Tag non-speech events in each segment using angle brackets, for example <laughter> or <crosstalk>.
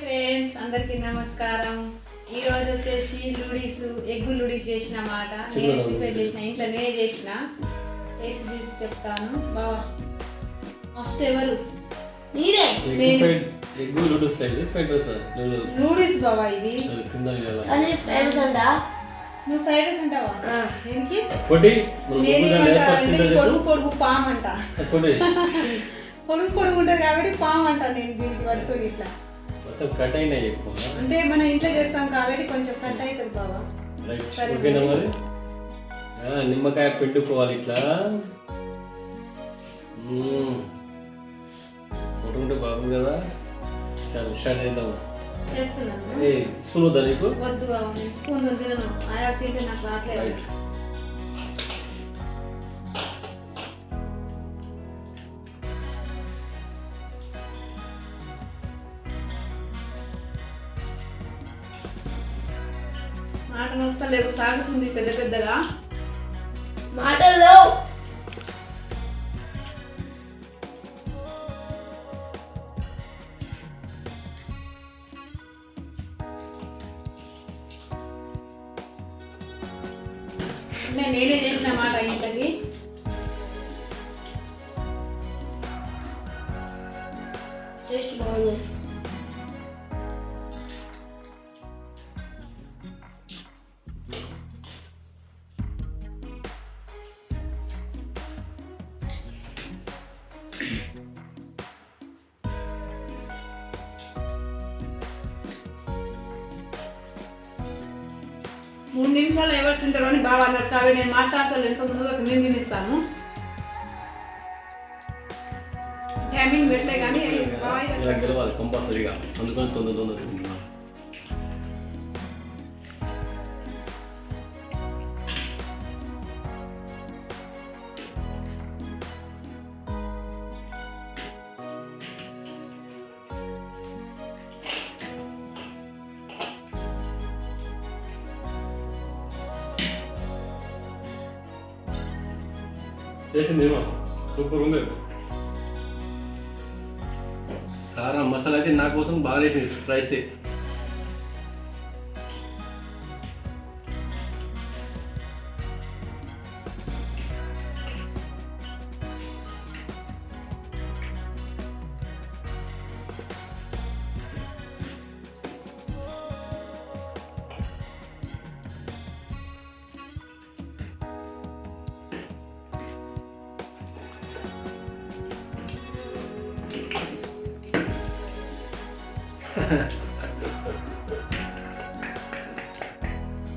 Friends అందరికి నమస్కారం. ఈ రోజు వచ్చేసి లూడీస్ ఎగ్గు లూడీస్ చేసిన మాట నేను ప్రిపేర్ చేసిన ఇంట్లో నేనే చేసిన. టేస్ట్ చూసి చెప్తాను. బావా ఫస్ట్ ఎవరు? నీరే నేను. ఎగ్ నూడిల్స్ ఇది ఫ్రైడ్ రైస్ బావా ఇది? ఫ్రెండ్స్ అంట? నువ్వు ఫ్రైడ్ రైస్ అంటావా. దేనికి? నేను తింటే పొడుగు పొడుగు పాము అంట. <laughs> పొడుగు పొడుగు ఉంటుంది కాబట్టి పాము అంట నేను దీనికి పట్టుకొని ఇట్లా. మొత్తం కట్ అయినాయి ఎక్కువ. అంటే మనం ఇంట్లో చేస్తాం కాబట్టి కొంచెం కట్ అవుతుంది సరే. ఓకేనా మరి? నిమ్మకాయ పిండుకోవాలి ఇట్లా. పట్టుకుంటే బాగుంది కదా. చాలా స్టార్ట్ ఏ స్పూన్ వద్దా నీకు? వద్దు స్పూన్ తినను ఆయా తింటే నాకు రావట్లేదు. మాట వస్తలేదు సాగుతుంది పెద్ద పెద్దగా. మాటల్లో నేను నేనే చేసిన మాట ఇంట్లోకి టేస్ట్ బాగుంది. మూడు నిమిషాలు ఎవరు తింటారు అని బాగా అన్నారు. కాబట్టి నేను మాట్లాడతాను. ఎంత ముందుగా నేను తినిస్తాను. టైమింగ్ పెట్టలే కానీ కంపల్సరీగా అందుకని తొందర తొందర తింటున్నా చేసింది సూపర్ ఉంది. కారం మసాలా అయితే నా కోసం బాగా వేసింది రైస్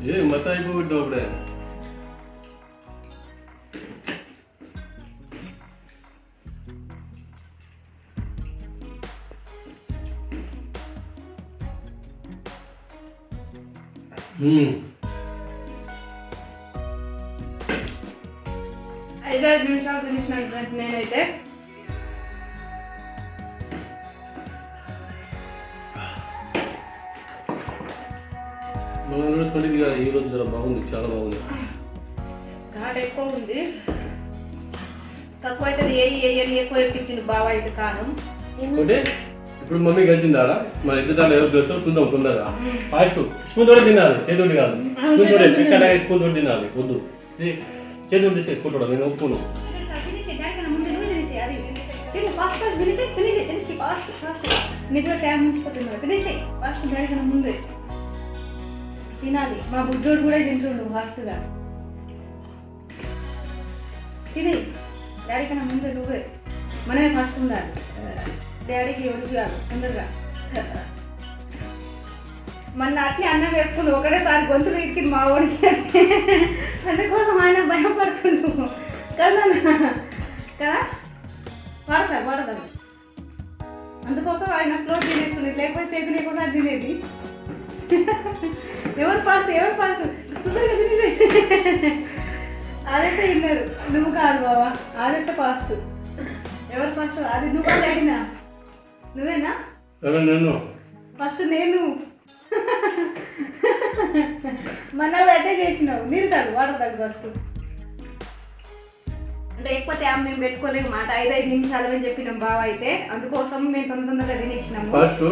ఏ మొత్తం అయిపోగొట్టావు అప్పుడే మ్మ్. ఐదారు నిమిషాలు తినేసినటువంటి నేనైతే మన రోజు కంటే ఇది ఈ రోజు జర బాగుంది చాలా బాగుంది. ఘాట్ ఎక్కువ ఉంది. తక్కువ అయితే ఏ ఏయని ఎక్కువ ఎక్కించింది బావ అయితే కారం. అంటే ఇప్పుడు మమ్మీ గెలిచిందారా మన ఇద్దరు దాంట్లో ఎవరు చేస్తారో చూద్దాం తొందరగా. ఫాస్ట్. స్పూన్ తోటి తినాలి చేతుడి కాదు. స్పూన్ తోటి ఇక్కడ స్పూన్ తోటి తినాలి వద్దు. ఇది చేతుడి తీసే కొట్టడం నేను ఒప్పును ఫాస్ట్ ఫాస్ట్ ఫాస్ట్ ఫాస్ట్ ముందే. తినాలి. మా బుడ్డోడు కూడా తింటుండు ఫాస్ట్గా. తిని డాడీ కన్నా ముందే నువ్వే. మనమే ఫస్ట్ ఉండాలి. డాడీకి ఎవరికి కాదు తొందరగా. మన అట్లే అన్నం వేసుకుని ఒకటేసారి గొంతులు ఇచ్చింది మా ఓడికి అందుకోసం ఆయన భయపడుతుండు. కదా కదా? పడతా పడతాను అందుకోసం ఆయన స్లో తినేస్తుంది. లేకపోతే చేతి లేకుండా తినేది. ఎవరు ఫాస్ట్ ఎవరు ఫాస్ట్ సుందరగా తినేసి ఆదేశ విన్నారు. నువ్వు కాదు బావా. ఆదేశ ఫాస్ట్ ఎవరు ఫాస్ట్ అది నువ్వు అడిగినా నువ్వేనా? నన్ను ఫస్ట్ నేను. మన్నాడు అట్టే చేసినావు. నీరు కాదు వాటర్ తాగు ఫస్ట్. అంటే ఎక్కువ ట్యాబ్ మేము పెట్టుకోలేము. మాట ఐదు ఐదు నిమిషాలు అని చెప్పినాం బావ అయితే. అందుకోసం మేము తొందర తొందరగా తినేసినాము. First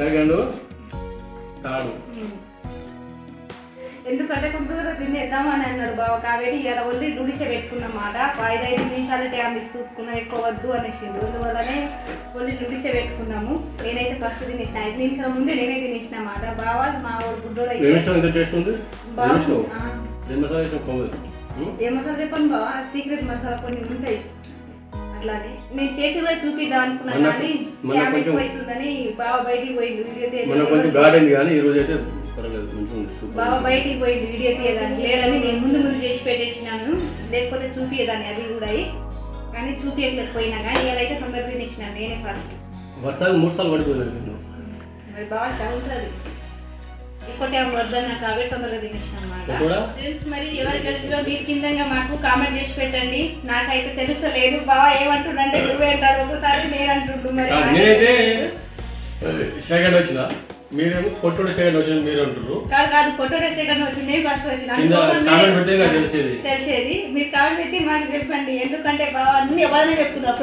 second. థర్డ్ ఎందుకంటే తొందరగా తినేద్దామని అన్నాడు బావ. కాబట్టి ఇలా ఒళ్ళి డుడిసే పెట్టుకున్నమాట ఐదు ఐదు నిమిషాలు టైం ఇచ్చి చూసుకున్నాం ఎక్కువ వద్దు అనేసిండు అందువల్లనే ఒళ్ళి డుడిసే పెట్టుకున్నాము. నేనైతే ఫస్ట్ తినేసిన. ఐదు నిమిషాల ముందే నేనే తినేసిన అన్నమాట బావ మా గుడ్డోడు పోదు ఏ మసాలా చెప్పండి. బావ. సీక్రెట్ మసాలా కొన్ని ఉంటాయి అట్లానే నేను చేసి కూడా చూపిద్దాం అనుకున్నా మొన్న- కానీ ఎక్కువ అవుతుందని బావ బయటికి పోయిండు వీడియో తీయడానికి. అయితే సూపర్ బయటికి పోయి వీడియో తీయదానికి లేడని నేను ముందు ముందు చేసి పెట్టేసినాను లేకపోతే చూపియదాన్ని అది కూడా కానీ చూపించలేకపోయినా కానీ ఇలాగైతే తొందరగా తినేసినాను నేనే ఫస్ట్ వర్షాలు మూడు సార్లు పడిపోయింది బాగా ఉంటుంది ఎక్కువ టైం వద్దన్న కాబట్టి తొందరగా తినేసినాను అన్నమాట? ఫ్రెండ్స్ మరి ఎవరు కలిసిలో మీరు కిందంగా మాకు కామెంట్ చేసి పెట్టండి. నాకైతే తెలుస్తలేదు బావ ఏమంటుండంటే నువ్వే అంటాడు. ఒకసారి నేను అంటుండు మరి వచ్చిన. మీరేమో పొట్టుడు సెకండ్ వచ్చిన మీరు అంటారు కాదు కాదు ఫోటో సెకండ్ వచ్చింది. ఫస్ట్ నాకు తెలిసేది. తెలిసేది. మీరు కామెంట్ పెట్టి మాకు చెప్పండి. ఎందుకంటే బావ అన్ని ఎవరైనా చెప్తున్నారు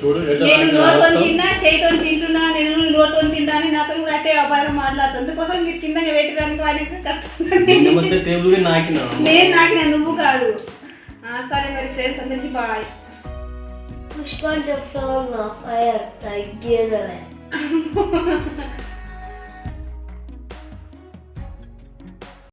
చూడు నేను నోరుతో. తిన్నా చేయితో తింటున్నా నేను నోరుతో తింటా అని నాతో కూడా అట్టే అబ్బాయి మాట్లాడుతుంది అందుకోసం మీరు కింద పెట్టడానికి ఆయనకు నాకినా? నేను నాకు నా నువ్వు కాదు. సరే మరి ఫ్రెండ్స్ అందరికి బాయ్ పుష్ప ఫ్లవర్ ఫైర్ తగ్గేదలే. <laughs>